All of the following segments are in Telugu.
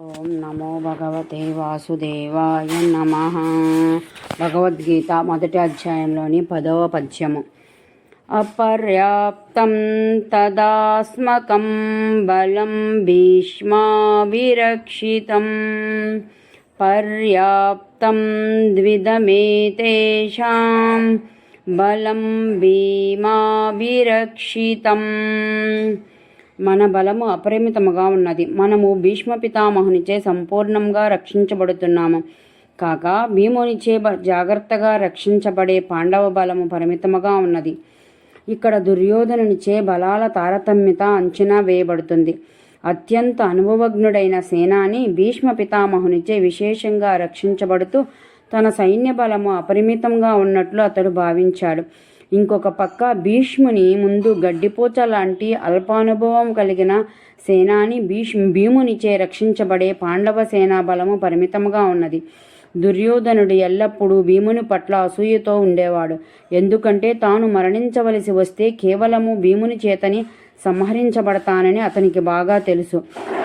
ఓం నమో భగవతే వాసుదేవాయ నమ. భగవద్గీత మొదటి అధ్యాయంలోని పదవ పద్యము. అపర్యాప్తం తదాస్మకం బలం భీష్మా విరక్షితం పర్యాప్తం ద్విధమేతేషాం బలం భీమా విరక్షితం మన బలము అపరిమితముగా ఉన్నది. మనము భీష్మ పితామహునిచే సంపూర్ణంగా రక్షించబడుతున్నాము. కాక భీమునిచే బ- జాగ్రత్తగా రక్షించబడే పాండవ బలము పరిమితముగా ఉన్నది. ఇక్కడ దుర్యోధనునిచే బలాల తారతమ్యత అంచనా వేయబడుతుంది. అత్యంత అనుభవజ్ఞుడైన సేనాని భీష్మ పితామహునిచే విశేషంగా రక్షించబడుతూ తన సైన్య బలము అపరిమితంగా ఉన్నట్లు అతడు భావించాడు. ఇంకొక పక్క భీష్ముని ముందు గడ్డిపోచ లాంటి అల్పానుభవం కలిగిన సేనాని భీష్ భీమునిచే రక్షించబడే పాండవ సేనా బలము పరిమితంగా ఉన్నది. దుర్యోధనుడు ఎల్లప్పుడూ భీముని పట్ల అసూయతో ఉండేవాడు. ఎందుకంటే తాను మరణించవలసి వస్తే కేవలము భీముని చేతని సంహరించబడతానని అతనికి బాగా తెలుసు.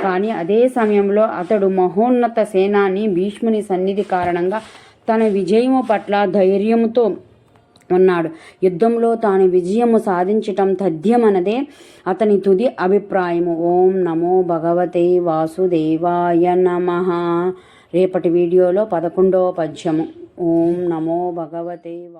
కానీ అదే సమయంలో అతడు మహోన్నత సేనాని భీష్ముని సన్నిధి కారణంగా తన విజయము పట్ల ధైర్యంతో ఉన్నాడు యుద్ధంలో తాను విజయము సాధించటం తథ్యమనదే అతని తుది అభిప్రాయము. ఓం నమో భగవతే వాసుదేవాయ నమ. రేపటి వీడియోలో పదకొండవ పద్యము. ఓం నమో భగవతే వా